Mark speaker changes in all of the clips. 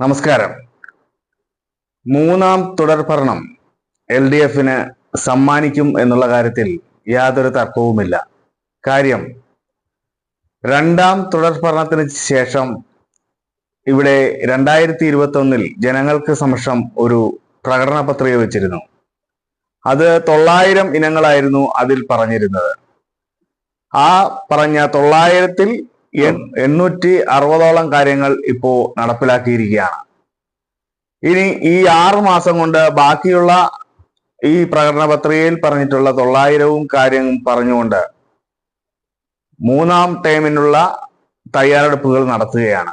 Speaker 1: നമസ്കാരം. മൂന്നാം തുടർ ഭരണം എൽ ഡി എഫിന് സമ്മാനിക്കും എന്നുള്ള കാര്യത്തിൽ യാതൊരു തർക്കവുമില്ല. കാര്യം രണ്ടാം തുടർ ഭരണത്തിന് ശേഷം ഇവിടെ രണ്ടായിരത്തി ഇരുപത്തി ഒന്നിൽ ജനങ്ങൾക്ക് സമക്ഷം ഒരു പ്രകടന പത്രിക വെച്ചിരുന്നു. അത് തൊള്ളായിരം ഇനങ്ങളായിരുന്നു അതിൽ പറഞ്ഞിരുന്നത്. ആ പറഞ്ഞ തൊള്ളായിരത്തിൽ എണ്ണൂറ്റി അറുപതോളം കാര്യങ്ങൾ ഇപ്പോ നടപ്പിലാക്കിയിരിക്കുകയാണ്. ഇനി ഈ ആറ് മാസം കൊണ്ട് ബാക്കിയുള്ള ഈ പ്രകടന പത്രികയിൽ പറഞ്ഞിട്ടുള്ള തൊള്ളായിരവും കാര്യം പറഞ്ഞുകൊണ്ട് മൂന്നാം ടേമിനുള്ള തയ്യാറെടുപ്പുകൾ നടത്തുകയാണ്.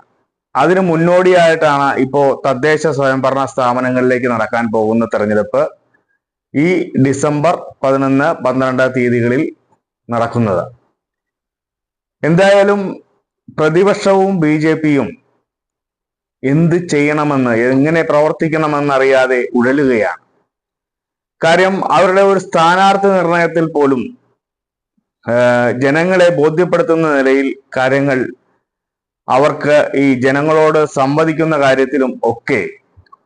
Speaker 1: അതിന് മുന്നോടിയായിട്ടാണ് ഇപ്പോൾ തദ്ദേശ സ്വയംഭരണ സ്ഥാപനങ്ങളിലേക്ക് നടക്കാൻ പോകുന്ന തെരഞ്ഞെടുപ്പ് ഈ ഡിസംബർ പതിനൊന്ന് പന്ത്രണ്ട് തീയതികളിൽ നടക്കുന്നത്. എന്തായാലും പ്രതിപക്ഷവും ബി ജെ പിയും എന്ത് ചെയ്യണമെന്ന് എങ്ങനെ പ്രവർത്തിക്കണമെന്നറിയാതെ ഉഴലുകയാണ്. കാര്യം അവരുടെ ഒരു സ്ഥാനാർത്ഥി നിർണയത്തിൽ പോലും ജനങ്ങളെ ബോധ്യപ്പെടുത്തുന്ന നിലയിൽ കാര്യങ്ങൾ അവർക്ക് ഈ ജനങ്ങളോട് സംവദിക്കുന്ന കാര്യത്തിലും ഒക്കെ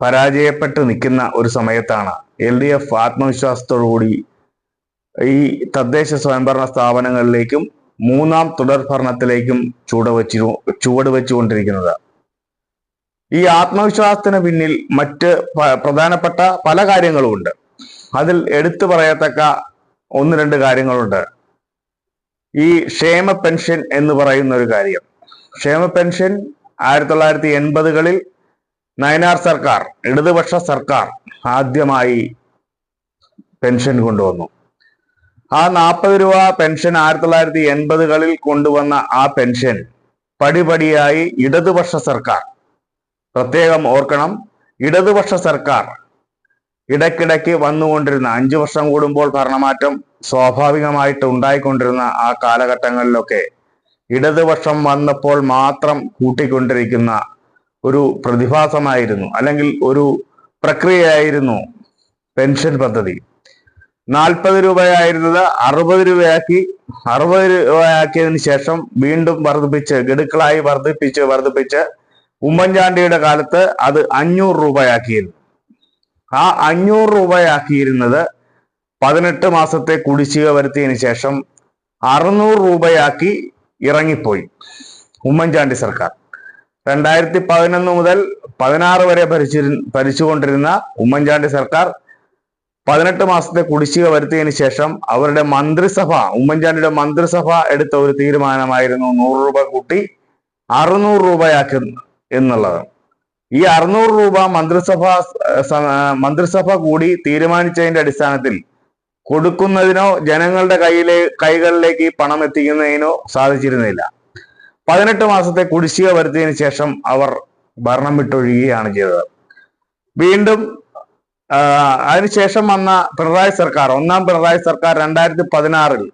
Speaker 1: പരാജയപ്പെട്ട് നിൽക്കുന്ന ഒരു സമയത്താണ് എൽ ഡി എഫ് ആത്മവിശ്വാസത്തോടുകൂടി ഈ തദ്ദേശ സ്വയംഭരണ സ്ഥാപനങ്ങളിലേക്കും മൂന്നാം തുടർ തുടർഭരണത്തിലേക്കും ചുവടുവച്ചു ചുവട് വെച്ചുകൊണ്ടിരിക്കുന്നത്. ഈ ആത്മവിശ്വാസത്തിന് പിന്നിൽ മറ്റ് പ്രധാനപ്പെട്ട പല കാര്യങ്ങളുമുണ്ട്. അതിൽ എടുത്തു പറയത്തക്ക ഒന്ന് രണ്ട് കാര്യങ്ങളുണ്ട്. ഈ ക്ഷേമ പെൻഷൻ എന്ന് പറയുന്ന ഒരു കാര്യം. ക്ഷേമ പെൻഷൻ ആയിരത്തി തൊള്ളായിരത്തി എൺപതുകളിൽ നയനാർ സർക്കാർ ഇടതുപക്ഷ സർക്കാർ ആദ്യമായി പെൻഷൻ കൊണ്ടുവന്നു. ആ നാൽപ്പത് രൂപ പെൻഷൻ ആയിരത്തി തൊള്ളായിരത്തി എൺപതുകളിൽ കൊണ്ടുവന്ന ആ പെൻഷൻ പടിപടിയായി ഇടതുപക്ഷ സർക്കാർ. പ്രത്യേകം ഓർക്കണം ഇടതുപക്ഷ സർക്കാർ ഇടയ്ക്കിടയ്ക്ക് വന്നുകൊണ്ടിരുന്ന അഞ്ചു വർഷം കൂടുമ്പോൾ ഭരണമാറ്റം സ്വാഭാവികമായിട്ട് ഉണ്ടായിക്കൊണ്ടിരുന്ന ആ കാലഘട്ടങ്ങളിലൊക്കെ ഇടതുപക്ഷം വന്നപ്പോൾ മാത്രം കൂട്ടിക്കൊണ്ടിരിക്കുന്ന ഒരു പ്രതിഭാസമായിരുന്നു അല്ലെങ്കിൽ ഒരു പ്രക്രിയയായിരുന്നു പെൻഷൻ പദ്ധതി. നാൽപ്പത് രൂപയായിരുന്നത് അറുപത് രൂപയാക്കി. അറുപത് രൂപയാക്കിയതിനു ശേഷം വീണ്ടും വർദ്ധിപ്പിച്ച് ഗഡുക്കളായി വർദ്ധിപ്പിച്ച് വർദ്ധിപ്പിച്ച് ഉമ്മൻചാണ്ടിയുടെ കാലത്ത് അത് അഞ്ഞൂറ് രൂപയാക്കിയിരുന്നു. ആ അഞ്ഞൂറ് രൂപയാക്കിയിരുന്നത് പതിനെട്ട് മാസത്തെ കുടിശ്ശിക വരുത്തിയതിനു ശേഷം അറുന്നൂറ് രൂപയാക്കി ഇറങ്ങിപ്പോയി ഉമ്മൻചാണ്ടി സർക്കാർ. രണ്ടായിരത്തി പതിനൊന്ന് മുതൽ പതിനാറ് വരെ ഭരിച്ചിരു ഭരിച്ചുകൊണ്ടിരുന്ന ഉമ്മൻചാണ്ടി സർക്കാർ പതിനെട്ട് മാസത്തെ കുടിശ്ശിക വരുത്തിയതിന് ശേഷം അവരുടെ മന്ത്രിസഭ ഉമ്മൻചാണ്ടിയുടെ മന്ത്രിസഭ എടുത്ത ഒരു തീരുമാനമായിരുന്നു നൂറ് രൂപ കൂട്ടി അറുന്നൂറ് രൂപയാക്കി എന്നുള്ളത്. ഈ അറുന്നൂറ് രൂപ മന്ത്രിസഭ മന്ത്രിസഭ കൂടി തീരുമാനിച്ചതിന്റെ അടിസ്ഥാനത്തിൽ കൊടുക്കുന്നതിനോ ജനങ്ങളുടെ കയ്യിലെ കൈകളിലേക്ക് ഈ പണം എത്തിക്കുന്നതിനോ സാധിച്ചിരുന്നില്ല. പതിനെട്ട് മാസത്തെ കുടിശ്ശിക വരുത്തിയതിനു ശേഷം അവർ ഭരണം വിട്ടൊഴിയുകയാണ് ചെയ്തത്. വീണ്ടും അതിനുശേഷം വന്ന പിണറായി സർക്കാർ ഒന്നാം പിണറായി സർക്കാർ രണ്ടായിരത്തി പതിനാറിൽ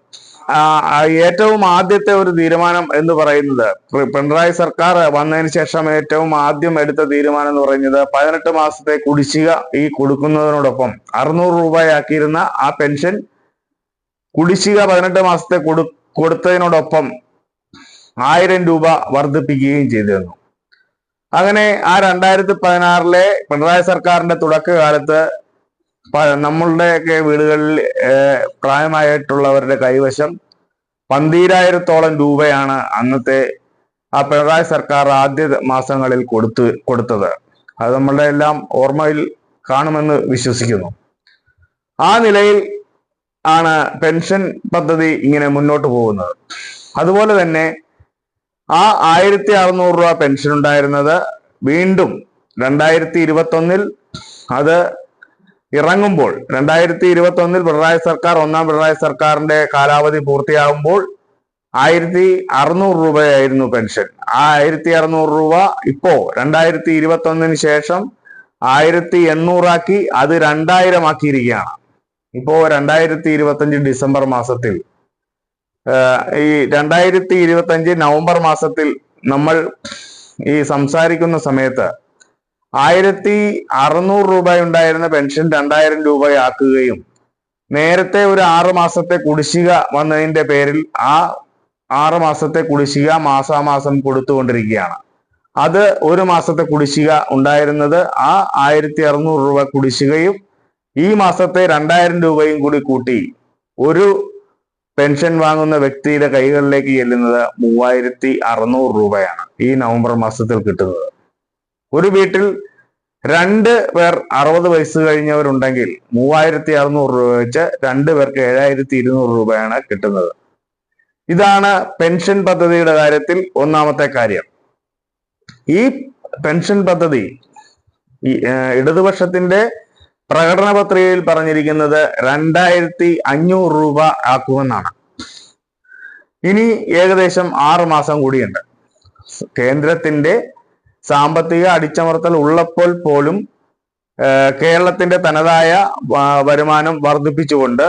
Speaker 1: ഏറ്റവും ആദ്യത്തെ ഒരു തീരുമാനം എന്ന് പറയുന്നത് പിണറായി സർക്കാർ വന്നതിന് ശേഷം ഏറ്റവും ആദ്യം എടുത്ത തീരുമാനം എന്ന് പറയുന്നത് പതിനെട്ട് മാസത്തെ കുടിശ്ശിക ഈ കൊടുക്കുന്നതിനോടൊപ്പം അറുന്നൂറ് രൂപയാക്കിയിരുന്ന ആ പെൻഷൻ കുടിശ്ശിക പതിനെട്ട് മാസത്തെ കൊടു കൊടുത്തതിനോടൊപ്പം ആയിരം രൂപ വർദ്ധിപ്പിക്കുകയും ചെയ്തിരുന്നു. അങ്ങനെ ആ രണ്ടായിരത്തി പതിനാറിലെ പിണറായി സർക്കാരിന്റെ തുടക്കകാലത്ത് നമ്മളുടെയൊക്കെ വീടുകളിൽ പ്രായമായിട്ടുള്ളവരുടെ കൈവശം പന്തീരായിരത്തോളം രൂപയാണ് അന്നത്തെ ആ പിണറായി സർക്കാർ ആദ്യ മാസങ്ങളിൽ കൊടുത്തു കൊടുത്തത്. അത് നമ്മളുടെ എല്ലാം ഓർമ്മയിൽ കാണുമെന്ന് വിശ്വസിക്കുന്നു. ആ നിലയിൽ ആണ് പെൻഷൻ പദ്ധതി ഇങ്ങനെ മുന്നോട്ട് പോകുന്നത്. അതുപോലെ തന്നെ ആ ആയിരത്തി അറുന്നൂറ് രൂപ പെൻഷൻ ഉണ്ടായിരുന്നത് വീണ്ടും രണ്ടായിരത്തി ഇരുപത്തി ഒന്നിൽ അത് ഇറങ്ങുമ്പോൾ രണ്ടായിരത്തി ഇരുപത്തി ഒന്നിൽ പിണറായി സർക്കാർ ഒന്നാം പിണറായി സർക്കാരിന്റെ കാലാവധി പൂർത്തിയാകുമ്പോൾ ആയിരത്തി അറുന്നൂറ് രൂപയായിരുന്നു പെൻഷൻ ആ ആയിരത്തി അറുന്നൂറ് രൂപ ഇപ്പോ രണ്ടായിരത്തി ഇരുപത്തി ഒന്നിന് ശേഷം ആയിരത്തി എണ്ണൂറാക്കി അത് രണ്ടായിരം ആക്കിയിരിക്കുകയാണ് ഇപ്പോ രണ്ടായിരത്തി ഇരുപത്തി അഞ്ച് ഡിസംബർ മാസത്തിൽ ഈ രണ്ടായിരത്തി ഇരുപത്തി അഞ്ച് നവംബർ മാസത്തിൽ നമ്മൾ ഈ സംസാരിക്കുന്ന സമയത്ത് ആയിരത്തി അറുന്നൂറ് രൂപ ഉണ്ടായിരുന്ന പെൻഷൻ രണ്ടായിരം രൂപയാക്കുകയും നേരത്തെ ഒരു ആറ് മാസത്തെ കുടിശ്ശിക വന്നതിന്റെ പേരിൽ ആ ആറ് മാസത്തെ കുടിശ്ശിക മാസാമാസം കൊടുത്തുകൊണ്ടിരിക്കുകയാണ്. അത് ഒരു മാസത്തെ കുടിശ്ശിക ഉണ്ടായിരുന്നത് ആ ആയിരത്തി അറുന്നൂറ് രൂപ കുടിശ്ശികയും ഈ മാസത്തെ രണ്ടായിരം രൂപയും കൂടി കൂട്ടി ഒരു പെൻഷൻ വാങ്ങുന്ന വ്യക്തിയുടെ കൈകളിലേക്ക് ചെല്ലുന്നത് മൂവായിരത്തി അറുന്നൂറ് രൂപയാണ് ഈ നവംബർ മാസത്തിൽ കിട്ടുന്നത്. ഒരു വീട്ടിൽ രണ്ട് പേർ അറുപത് വയസ്സ് കഴിഞ്ഞവരുണ്ടെങ്കിൽ മൂവായിരത്തി അറുന്നൂറ് രൂപ വെച്ച് രണ്ട് പേർക്ക് ഏഴായിരത്തി ഇരുന്നൂറ് രൂപയാണ് കിട്ടുന്നത്. ഇതാണ് പെൻഷൻ പദ്ധതിയുടെ കാര്യത്തിൽ ഒന്നാമത്തെ കാര്യം. ഈ പെൻഷൻ പദ്ധതി ഇടതുപക്ഷത്തിന്റെ പ്രകടന പത്രികയിൽ പറഞ്ഞിരിക്കുന്നത് രണ്ടായിരത്തി അഞ്ഞൂറ് രൂപ ആക്കുമെന്നാണ്. ഇനി ഏകദേശം ആറ് മാസം കൂടിയുണ്ട്. കേന്ദ്രത്തിന്റെ സാമ്പത്തിക അടിച്ചമർത്തൽ ഉള്ളപ്പോൾ പോലും കേരളത്തിന്റെ തനതായ വരുമാനം വർദ്ധിപ്പിച്ചുകൊണ്ട്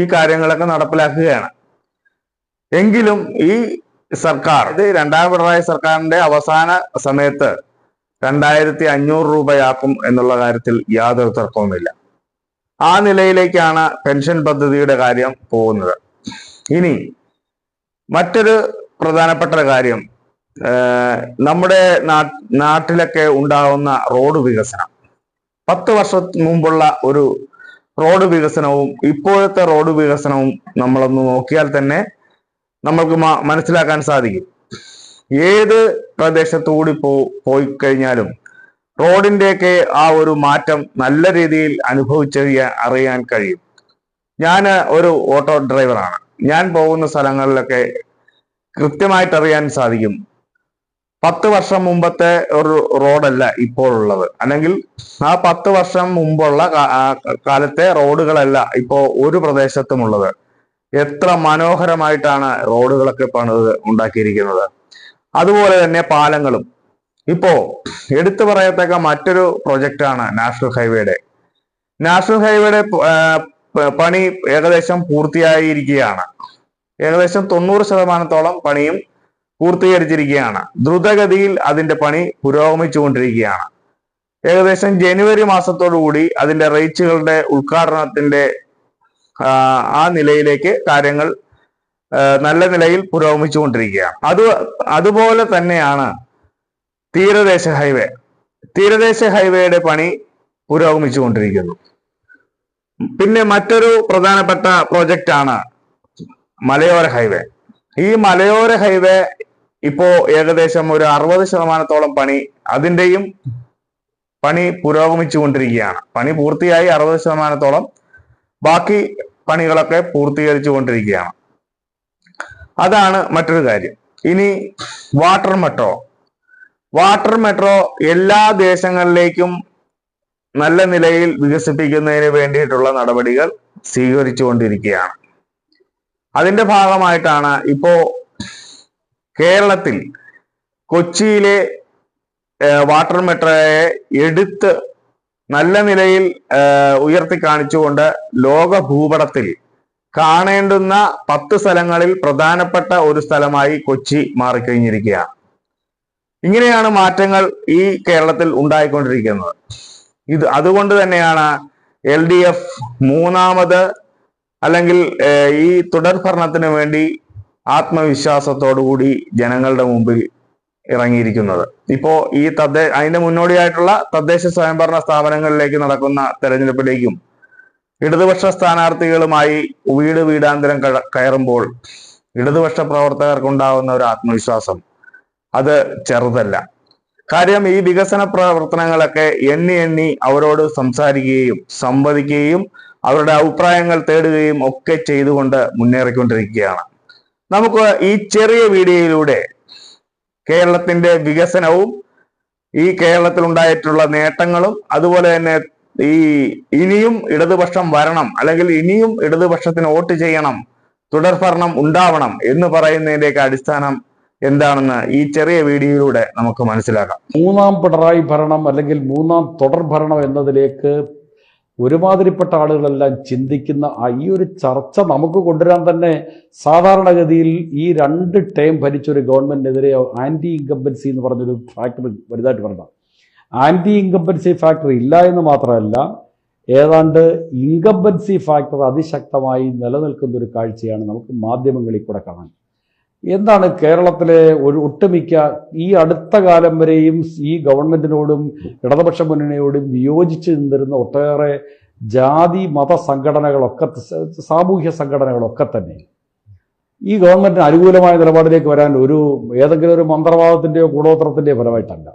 Speaker 1: ഈ കാര്യങ്ങളൊക്കെ നടപ്പിലാക്കുകയാണ്. എങ്കിലും ഈ സർക്കാർ ഇത് രണ്ടാം പിണറായി സർക്കാരിന്റെ അവസാന സമയത്ത് രണ്ടായിരത്തി അഞ്ഞൂറ് രൂപയാക്കും എന്നുള്ള കാര്യത്തിൽ യാതൊരു തർക്കവുമില്ല. ആ നിലയിലേക്കാണ് പെൻഷൻ പദ്ധതിയുടെ കാര്യം പോകുന്നത്. ഇനി മറ്റൊരു പ്രധാനപ്പെട്ട കാര്യം നമ്മുടെ നാട്ടിലൊക്കെ ഉണ്ടാവുന്ന റോഡ് വികസനം. പത്ത് വർഷം മുമ്പുള്ള ഒരു റോഡ് വികസനവും ഇപ്പോഴത്തെ റോഡ് വികസനവും നമ്മളൊന്ന് നോക്കിയാൽ തന്നെ നമ്മൾക്ക് മനസ്സിലാക്കാൻ സാധിക്കും. ഏത് പ്രദേശത്തുകൂടി പോ പോയി കഴിഞ്ഞാലും റോഡിന്റെയൊക്കെ ആ ഒരു മാറ്റം നല്ല രീതിയിൽ അനുഭവിച്ചറിയാൻ അറിയാൻ കഴിയും. ഞാൻ ഒരു ഓട്ടോ ഡ്രൈവറാണ്. ഞാൻ പോകുന്ന സ്ഥലങ്ങളിലൊക്കെ കൃത്യമായിട്ട് അറിയാൻ സാധിക്കും. പത്ത് വർഷം മുമ്പത്തെ ഒരു റോഡല്ല ഇപ്പോഴുള്ളത്. അല്ലെങ്കിൽ ആ പത്ത് വർഷം മുമ്പുള്ള കാലത്തെ റോഡുകളല്ല ഇപ്പോൾ ഒരു പ്രദേശത്തുമുള്ളത്. എത്ര മനോഹരമായിട്ടാണ് റോഡുകളൊക്കെ പണിത് ഉണ്ടാക്കിയിരിക്കുന്നത്. അതുപോലെ തന്നെ പാലങ്ങളും. ഇപ്പോ എടുത്തു പറയത്തക്ക മറ്റൊരു പ്രൊജക്റ്റാണ് നാഷണൽ ഹൈവേയുടെ നാഷണൽ ഹൈവേയുടെ പണി ഏകദേശം പൂർത്തിയായിരിക്കുകയാണ്. ഏകദേശം തൊണ്ണൂറ് ശതമാനത്തോളം പണിയും പൂർത്തീകരിച്ചിരിക്കുകയാണ്. ദ്രുതഗതിയിൽ അതിന്റെ പണി പുരോഗമിച്ചുകൊണ്ടിരിക്കുകയാണ്. ഏകദേശം ജനുവരി മാസത്തോടുകൂടി അതിന്റെ റേച്ചുകളുടെ ഉദ്ഘാടനത്തിന്റെ ആ, നിലയിലേക്ക് കാര്യങ്ങൾ നല്ല നിലയിൽ പുരോഗമിച്ചുകൊണ്ടിരിക്കുകയാണ്. അത് അതുപോലെ തന്നെയാണ് തീരദേശ ഹൈവേ. തീരദേശ ഹൈവേയുടെ പണി പുരോഗമിച്ചുകൊണ്ടിരിക്കുന്നു. പിന്നെ മറ്റൊരു പ്രധാനപ്പെട്ട പ്രോജക്റ്റ് ആണ് മലയോര ഹൈവേ. ഈ മലയോര ഹൈവേ ഇപ്പോ ഏകദേശം ഒരു അറുപത് ശതമാനത്തോളം പണി അതിന്റെയും പണി പുരോഗമിച്ചുകൊണ്ടിരിക്കുകയാണ്. പണി പൂർത്തിയായി അറുപത് ശതമാനത്തോളം ബാക്കി പണികളൊക്കെ പൂർത്തീകരിച്ചു കൊണ്ടിരിക്കുകയാണ് അതാണ് മറ്റൊരു കാര്യം. ഇനി വാട്ടർ മെട്രോ വാട്ടർ മെട്രോ എല്ലാ ദേശങ്ങളിലേക്കും നല്ല നിലയിൽ വികസിപ്പിക്കുന്നതിന് വേണ്ടിയിട്ടുള്ള നടപടികൾ സ്വീകരിച്ചുകൊണ്ടിരിക്കുകയാണ്. അതിന്റെ ഭാഗമായിട്ടാണ് ഇപ്പോ കേരളത്തിൽ കൊച്ചിയിലെ വാട്ടർ മെട്രോയെ എടുത്ത് നല്ല നിലയിൽ ഉയർത്തി കാണിച്ചുകൊണ്ട് ലോക ഭൂപടത്തിൽ കാണേണ്ടുന്ന പത്ത് സ്ഥലങ്ങളിൽ പ്രധാനപ്പെട്ട ഒരു സ്ഥലമായി കൊച്ചി മാറിക്കഴിഞ്ഞിരിക്കുകയാണ്. ഇങ്ങനെയാണ് മാറ്റങ്ങൾ ഈ കേരളത്തിൽ ഉണ്ടായിക്കൊണ്ടിരിക്കുന്നത്. ഇത് അതുകൊണ്ട് തന്നെയാണ് എൽ ഡി എഫ് മൂന്നാമത് അല്ലെങ്കിൽ ഈ തുടർ ഭരണത്തിന് വേണ്ടി ആത്മവിശ്വാസത്തോടുകൂടി ജനങ്ങളുടെ മുമ്പിൽ ഇറങ്ങിയിരിക്കുന്നത്. ഇപ്പോ ഈ തദ്ദേ അതിന്റെ മുന്നോടിയായിട്ടുള്ള തദ്ദേശ സ്വയംഭരണ സ്ഥാപനങ്ങളിലേക്ക് നടക്കുന്ന തെരഞ്ഞെടുപ്പിലേക്കും ഇടതുപക്ഷ സ്ഥാനാർത്ഥികളുമായി വീട് വീടാന്തരം കയറുമ്പോൾ ഇടതുപക്ഷ പ്രവർത്തകർക്കുണ്ടാവുന്ന ഒരു ആത്മവിശ്വാസം അത് ചെറുതല്ല. കാര്യം ഈ വികസന പ്രവർത്തനങ്ങളൊക്കെ എണ്ണി എണ്ണി അവരോട് സംസാരിക്കുകയും സംവദിക്കുകയും അവരുടെ അഭിപ്രായങ്ങൾ തേടുകയും ഒക്കെ ചെയ്തുകൊണ്ട് മുന്നേറിക്കൊണ്ടിരിക്കുകയാണ്. നമുക്ക് ഈ ചെറിയ വീഡിയോയിലൂടെ കേരളത്തിന്റെ വികസനവും ഈ കേരളത്തിൽ ഉണ്ടായിട്ടുള്ള നേട്ടങ്ങളും അതുപോലെ തന്നെ ഈ ഇനിയും ഇടതുപക്ഷം വരണം അല്ലെങ്കിൽ ഇനിയും ഇടതുപക്ഷത്തിന് വോട്ട് ചെയ്യണം തുടർഭരണം ഉണ്ടാവണം എന്ന് പറയുന്നതിന്റെയൊക്കെ അടിസ്ഥാനം എന്താണെന്ന് ഈ ചെറിയ വീഡിയോയിലൂടെ നമുക്ക് മനസ്സിലാക്കാം.
Speaker 2: മൂന്നാം പിണറായി ഭരണം അല്ലെങ്കിൽ മൂന്നാം തുടർ ഭരണം എന്നതിലേക്ക് ഒരുമാതിരിപ്പെട്ട ആളുകളെല്ലാം ചിന്തിക്കുന്ന ഈ ഒരു ചർച്ച നമുക്ക് കൊണ്ടുവരാൻ തന്നെ സാധാരണഗതിയിൽ ഈ രണ്ട് ടൈം ഭരിച്ചൊരു ഗവൺമെന്റിനെതിരെ ആന്റി ഇൻകംബൻസി എന്ന് പറഞ്ഞൊരു ഫാക്ടർ വലുതായിട്ട് പറയണം ആന്റി ഇൻകംബൻസി ഫാക്ടർ ഇല്ല എന്ന് മാത്രമല്ല ഏതാണ്ട് ഇൻകംബൻസി ഫാക്ടർ അതിശക്തമായി നിലനിൽക്കുന്ന ഒരു കാഴ്ചയാണ് നമുക്ക് മാധ്യമങ്ങളിൽ കൂടെ കാണാൻ. എന്താണ് കേരളത്തിലെ ഒരു ഒട്ടുമിക്ക ഈ അടുത്ത കാലം വരെയും ഈ ഗവൺമെന്റിനോടും ഇടതുപക്ഷ മുന്നണിയോടും വിയോജിച്ച് നിന്നിരുന്ന ഒട്ടേറെ ജാതി മത സംഘടനകളൊക്കെ സാമൂഹ്യ സംഘടനകളൊക്കെ തന്നെ. ഈ ഗവൺമെന്റിന് അനുകൂലമായ നിലപാടിലേക്ക് വരാൻ ഒരു ഏതെങ്കിലും ഒരു മന്ത്രവാദത്തിന്റെയോ കൂടോത്രത്തിന്റെയോ ഫലമായിട്ടല്ല.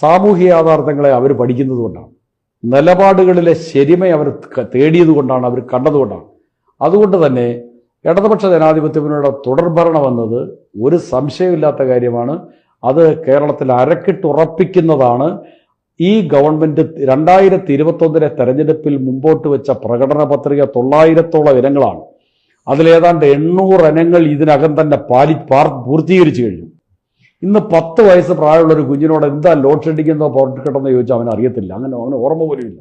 Speaker 2: സാമൂഹ്യ യാഥാർത്ഥ്യങ്ങളെ അവർ പഠിക്കുന്നത് കൊണ്ടാണ്. നിലപാടുകളിലെ ശരിമ അവർ തേടിയത് കൊണ്ടാണ് അവർ കണ്ടതുകൊണ്ടാണ് അതുകൊണ്ട് തന്നെ ഇടതുപക്ഷ ജനാധിപത്യത്തിനോട് തുടർഭരണം എന്നത് ഒരു സംശയമില്ലാത്ത കാര്യമാണ്. അത് കേരളത്തിൽ അരക്കിട്ടുറപ്പിക്കുന്നതാണ് ഈ ഗവൺമെന്റ് രണ്ടായിരത്തി ഇരുപത്തൊന്നിലെ തെരഞ്ഞെടുപ്പിൽ മുമ്പോട്ട് വെച്ച പ്രകടന പത്രിക തൊള്ളായിരത്തോളം ഇനങ്ങളാണ്. അതിലേതാണ്ട് എണ്ണൂറ് ഇനങ്ങൾ ഇതിനകം തന്നെ പാലി പാർ പൂർത്തീകരിച്ചു കഴിഞ്ഞു. ഇന്ന് പത്ത് വയസ്സ് പ്രായമുള്ള ഒരു കുഞ്ഞിനോട് എന്താ ലോഡ് ഷെഡിംഗ് എന്നോ പവർ കട്ടെന്നോ ചോദിച്ചാൽ അവന് അറിയത്തില്ല. അങ്ങനെ അവന് ഓർമ്മ പോലും ഇല്ല.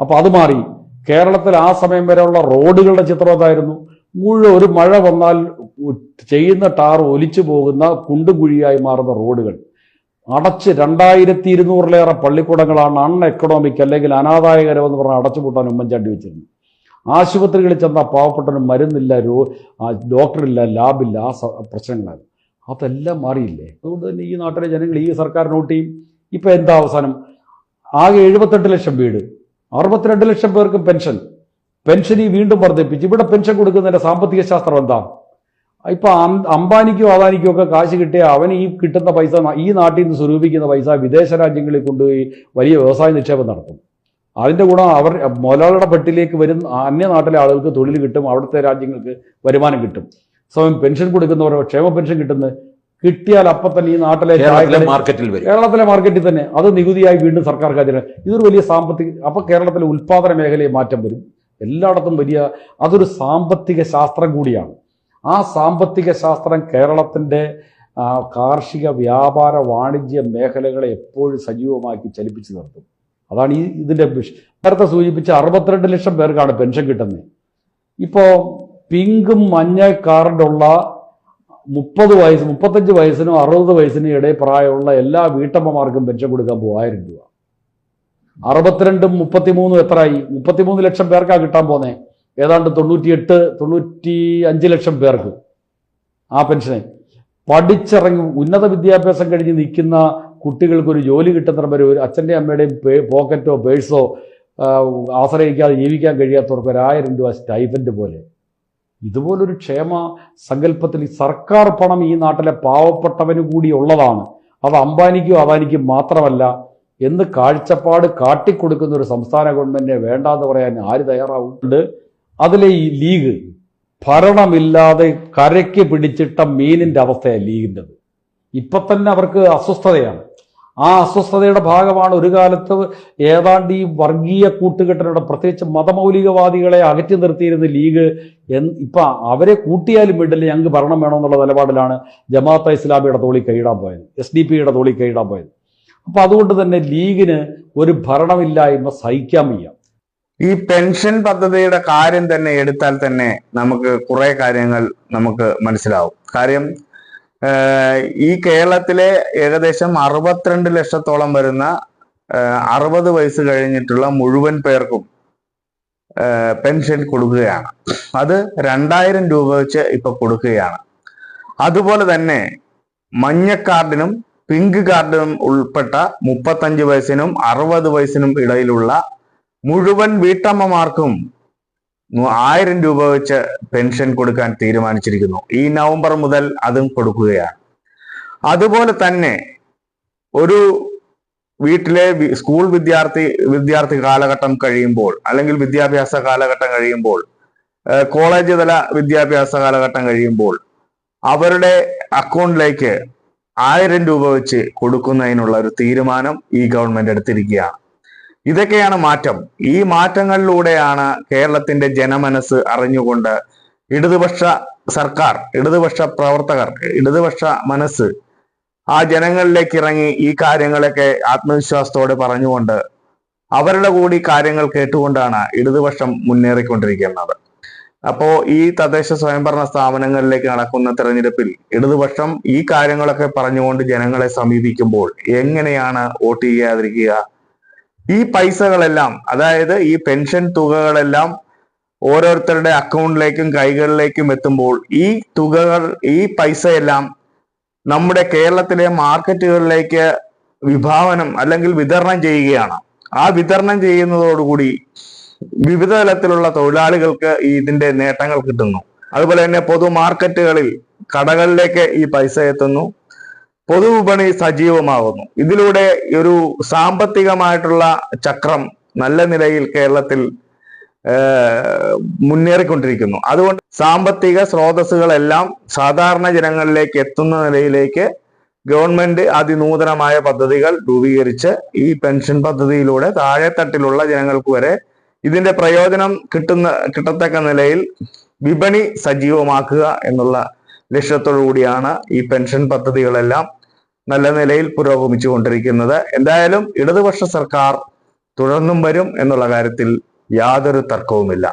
Speaker 2: അപ്പൊ അത് മാറി. കേരളത്തിൽ ആ സമയം വരെയുള്ള റോഡുകളുടെ ചിത്രം അതായിരുന്നു. മുഴുവൻ ഒരു മഴ വന്നാൽ ചെയ്യുന്ന ടാർ ഒലിച്ചു പോകുന്ന കുണ്ടും കുഴിയായി മാറുന്ന റോഡുകൾ. അടച്ച് രണ്ടായിരത്തി ഇരുന്നൂറിലേറെ പള്ളിക്കൂടങ്ങളാണ് അൺ എക്കണോമിക് അല്ലെങ്കിൽ അനാദായകരമെന്ന് പറഞ്ഞ് അടച്ചുപൂട്ടാൻ ഉമ്മൻചാണ്ടി വെച്ചിരുന്നു ആശുപത്രികളിൽ ചെന്ന പാവപ്പെട്ടവന് മരുന്നില്ല രോ ഡോക്ടറില്ല ലാബില്ല ആ പ്രശ്നങ്ങളാണ്. അതെല്ലാം മാറിയില്ലേ? അതുകൊണ്ട് തന്നെ ഈ നാട്ടിലെ ജനങ്ങൾ ഈ സർക്കാർ നോട്ട് ചെയ്യും. ഇപ്പൊ എന്താ അവസാനം? ആകെ എഴുപത്തെട്ട് ലക്ഷം വീട് അറുപത്തിരണ്ട് ലക്ഷം പേർക്ക് പെൻഷൻ. പെൻഷൻ ഈ വീണ്ടും വർദ്ധിപ്പിച്ചു. ഇവിടെ പെൻഷൻ കൊടുക്കുന്നതിന്റെ സാമ്പത്തിക ശാസ്ത്രം എന്താ? ഇപ്പൊ അംബാനിക്കോ അദാനിക്കോ ഒക്കെ കാശ് കിട്ടിയ അവൻ ഈ കിട്ടുന്ന പൈസ ഈ നാട്ടിൽ നിന്ന് സ്വരൂപിക്കുന്ന പൈസ വിദേശ രാജ്യങ്ങളിൽ കൊണ്ടുപോയി വലിയ വ്യവസായ നിക്ഷേപം നടത്തും. അതിന്റെ ഗുണം അവർ മുതലാളിയുടെ പെട്ടിലേക്ക് വരുന്ന അന്യ നാട്ടിലെ ആളുകൾക്ക് തൊഴിൽ കിട്ടും അവിടുത്തെ രാജ്യങ്ങൾക്ക് വരുമാനം കിട്ടും. സ്വയം പെൻഷൻ കൊടുക്കുന്നവരോ ക്ഷേമ പെൻഷൻ കിട്ടുന്നത് കിട്ടിയാൽ അപ്പൊ തന്നെ ഈ നാട്ടിലെ
Speaker 3: മാർക്കറ്റിൽ വരും.
Speaker 2: കേരളത്തിലെ മാർക്കറ്റിൽ തന്നെ അത് നികുതിയായി വീണ്ടും സർക്കാർ ഹാജരാണ് ഇതൊരു വലിയ സാമ്പത്തിക അപ്പൊ കേരളത്തിലെ ഉൽപാദന മേഖലയിൽ മാറ്റം വരും. എല്ലായിടത്തും വലിയ അതൊരു സാമ്പത്തിക ശാസ്ത്രം കൂടിയാണ്. ആ സാമ്പത്തിക ശാസ്ത്രം കേരളത്തിന്റെ കാർഷിക വ്യാപാര വാണിജ്യ മേഖലകളെ എപ്പോഴും സജീവമാക്കി ചലിപ്പിച്ചു നിർത്തും. അതാണ് ഈ ഇതിന്റെ വിഷ- നേരത്തെ സൂചിപ്പിച്ച അറുപത്തിരണ്ട് ലക്ഷം പേർക്കാണ് പെൻഷൻ കിട്ടുന്നത്. ഇപ്പോ പിങ്കും മഞ്ഞ കാർഡുള്ള മുപ്പത് വയസ്സ് മുപ്പത്തഞ്ച് വയസ്സിനും അറുപത് വയസ്സിനും ഇടയിൽ പ്രായമുള്ള എല്ലാ വീട്ടമ്മമാർക്കും പെൻഷൻ കൊടുക്കാൻ മൂവായിരം രൂപ. അറുപത്തിരണ്ടും മുപ്പത്തിമൂന്നും എത്രയായി? മുപ്പത്തിമൂന്ന് ലക്ഷം പേർക്കാ കിട്ടാൻ പോന്നെ. ഏതാണ്ട് തൊണ്ണൂറ്റിയെട്ട് തൊണ്ണൂറ്റി അഞ്ച് ലക്ഷം പേർക്ക് ആ പെൻഷനെ. പഠിച്ചിറങ്ങി ഉന്നത വിദ്യാഭ്യാസം കഴിഞ്ഞ് നിൽക്കുന്ന കുട്ടികൾക്ക് ഒരു ജോലി കിട്ടുന്ന വരെ ഒരു അച്ഛന്റെ അമ്മയുടെയും പോക്കറ്റോ പേഴ്സോ ആശ്രയിക്കാതെ ജീവിക്കാൻ കഴിയാത്തവർക്ക് ഒരായിരം രൂപ സ്റ്റൈഫൻഡ് പോലെ. ഇതുപോലൊരു ക്ഷേമ സങ്കല്പത്തിൽ സർക്കാർ പണം ഈ നാട്ടിലെ പാവപ്പെട്ടവന് കൂടി ഉള്ളതാണ്. അത് അംബാനിക്കും അദാനിക്കും മാത്രമല്ല എന്ന് കാഴ്ചപ്പാട് കാട്ടിക്കൊടുക്കുന്ന ഒരു സംസ്ഥാന ഗവൺമെന്റിനെ വേണ്ടാന്ന് പറയാൻ ആര് തയ്യാറാവുന്നുണ്ട് അതിലെ ഈ ലീഗ് ഭരണമില്ലാതെ കരയ്ക്ക് പിടിച്ചിട്ട മീനിന്റെ അവസ്ഥയാണ് ലീഗിന്റെത്. ഇപ്പൊ തന്നെ അവർക്ക് അസ്വസ്ഥതയാണ്. ആ അസ്വസ്ഥതയുടെ ഭാഗമാണ് ഒരു കാലത്ത് ഏതാണ്ട് ഈ വർഗീയ കൂട്ടുകെട്ടിനോട് പ്രത്യേകിച്ച് മതമൗലികവാദികളെ അകറ്റി നിർത്തിയിരുന്ന ലീഗ് എന്ന് ഇപ്പൊ അവരെ കൂട്ടിയാലും വീട്ടിൽ ഞങ്ങൾക്ക് ഭരണം വേണമെന്നുള്ള നിലപാടിലാണ് ജമാഅത്ത ഇസ്ലാമിയുടെ തോളി കൈയിടാൻ പോയത് എസ് ഡി പിയുടെ തോളി കൈയിടാൻ പോയത്. അപ്പൊ അതുകൊണ്ട് തന്നെ ലീഗിന് ഒരു ഭരണമില്ലായ്മ സഹിക്കാൻ വയ്യ.
Speaker 1: ഈ പെൻഷൻ പദ്ധതിയുടെ കാര്യം തന്നെ എടുത്താൽ തന്നെ നമുക്ക് കുറെ കാര്യങ്ങൾ നമുക്ക് മനസ്സിലാവും. കാര്യം ഈ കേരളത്തിലെ ഏകദേശം അറുപത്തിരണ്ട് ലക്ഷത്തോളം വരുന്ന അറുപത് വയസ്സ് കഴിഞ്ഞിട്ടുള്ള മുഴുവൻ പേർക്കും പെൻഷൻ കൊടുക്കുകയാണ്. അത് രണ്ടായിരം രൂപ വെച്ച് ഇപ്പൊ കൊടുക്കുകയാണ്. അതുപോലെ തന്നെ മഞ്ഞ കാർഡിനും പിങ്ക് കാർഡിനും ഉൾപ്പെട്ട മുപ്പത്തഞ്ച് വയസ്സിനും അറുപത് വയസ്സിനും ഇടയിലുള്ള മുഴുവൻ വീട്ടമ്മമാർക്കും ആയിരം രൂപ വെച്ച് പെൻഷൻ കൊടുക്കാൻ തീരുമാനിച്ചിരിക്കുന്നു. ഈ നവംബർ മുതൽ അതും കൊടുക്കുകയാണ്. അതുപോലെ തന്നെ ഒരു വീട്ടിലെ സ്കൂൾ വിദ്യാർത്ഥി വിദ്യാർത്ഥി കാലഘട്ടം കഴിയുമ്പോൾ അല്ലെങ്കിൽ വിദ്യാഭ്യാസ കാലഘട്ടം കഴിയുമ്പോൾ കോളേജ് തല വിദ്യാഭ്യാസ കാലഘട്ടം കഴിയുമ്പോൾ അവരുടെ അക്കൗണ്ടിലേക്ക് ആയിരം രൂപ വെച്ച് കൊടുക്കുന്നതിനുള്ള ഒരു തീരുമാനം ഈ ഗവൺമെന്റ് എടുത്തിരിക്കുകയാണ്. ഇതൊക്കെയാണ് മാറ്റം. ഈ മാറ്റങ്ങളിലൂടെയാണ് കേരളത്തിന്റെ ജനമനസ് അറിഞ്ഞുകൊണ്ട് ഇടതുപക്ഷ സർക്കാർ ഇടതുപക്ഷ പ്രവർത്തകർ ഇടതുപക്ഷ മനസ്സ് ആ ജനങ്ങളിലേക്ക് ഇറങ്ങി ഈ കാര്യങ്ങളൊക്കെ ആത്മവിശ്വാസത്തോടെ പറഞ്ഞുകൊണ്ട് അവരുടെ കൂടി കാര്യങ്ങൾ കേട്ടുകൊണ്ടാണ് ഇടതുപക്ഷം മുന്നേറിക്കൊണ്ടിരിക്കുന്നത്. അപ്പോ ഈ തദ്ദേശ സ്വയംഭരണ സ്ഥാപനങ്ങളിലേക്ക് നടക്കുന്ന തെരഞ്ഞെടുപ്പിൽ ഇടതുപക്ഷം ഈ കാര്യങ്ങളൊക്കെ പറഞ്ഞുകൊണ്ട് ജനങ്ങളെ സമീപിക്കുമ്പോൾ എങ്ങനെയാണ് വോട്ട് ചെയ്യാതിരിക്കുക ഈ പൈസകളെല്ലാം അതായത് ഈ പെൻഷൻ തുകകളെല്ലാം ഓരോരുത്തരുടെ അക്കൗണ്ടിലേക്കും കൈകളിലേക്കും എത്തുമ്പോൾ ഈ തുകകൾ ഈ പൈസയെല്ലാം നമ്മുടെ കേരളത്തിലെ മാർക്കറ്റുകളിലേക്ക് വിഭാവനം അല്ലെങ്കിൽ വിതരണം ചെയ്യുകയാണ്. ആ വിതരണം ചെയ്യുന്നതോടുകൂടി വിവിധ തലത്തിലുള്ള തൊഴിലാളികൾക്ക് ഇതിന്റെ നേട്ടങ്ങൾ കിട്ടുന്നു. അതുപോലെ തന്നെ പൊതു മാർക്കറ്റുകളിൽ കടകളിലേക്ക് ഈ പൈസ എത്തുന്നു. പൊതുവിപണി സജീവമാകുന്നു ഇതിലൂടെ ഒരു സാമ്പത്തികമായിട്ടുള്ള ചക്രം നല്ല നിലയിൽ കേരളത്തിൽ മുന്നേറിക്കൊണ്ടിരിക്കുന്നു. അതുകൊണ്ട് സാമ്പത്തിക സ്രോതസ്സുകളെല്ലാം സാധാരണ ജനങ്ങളിലേക്ക് എത്തുന്ന നിലയിലേക്ക് ഗവൺമെന്റ് അതിനൂതനമായ പദ്ധതികൾ രൂപീകരിച്ച് ഈ പെൻഷൻ പദ്ധതിയിലൂടെ താഴെത്തട്ടിലുള്ള ജനങ്ങൾക്ക് വരെ ഇതിന്റെ പ്രയോജനം കിട്ടുന്ന കിട്ടത്തക്ക നിലയിൽ വിപണി സജീവമാക്കുക എന്നുള്ള ലക്ഷ്യത്തോടു കൂടിയാണ് ഈ പെൻഷൻ പദ്ധതികളെല്ലാം നല്ല നിലയിൽ പുരോഗമിച്ചു കൊണ്ടിരിക്കുന്നത് എന്തായാലും ഇടതുപക്ഷ സർക്കാർ തുടർന്നും വരും എന്നുള്ള കാര്യത്തിൽ യാതൊരു തർക്കവുമില്ല.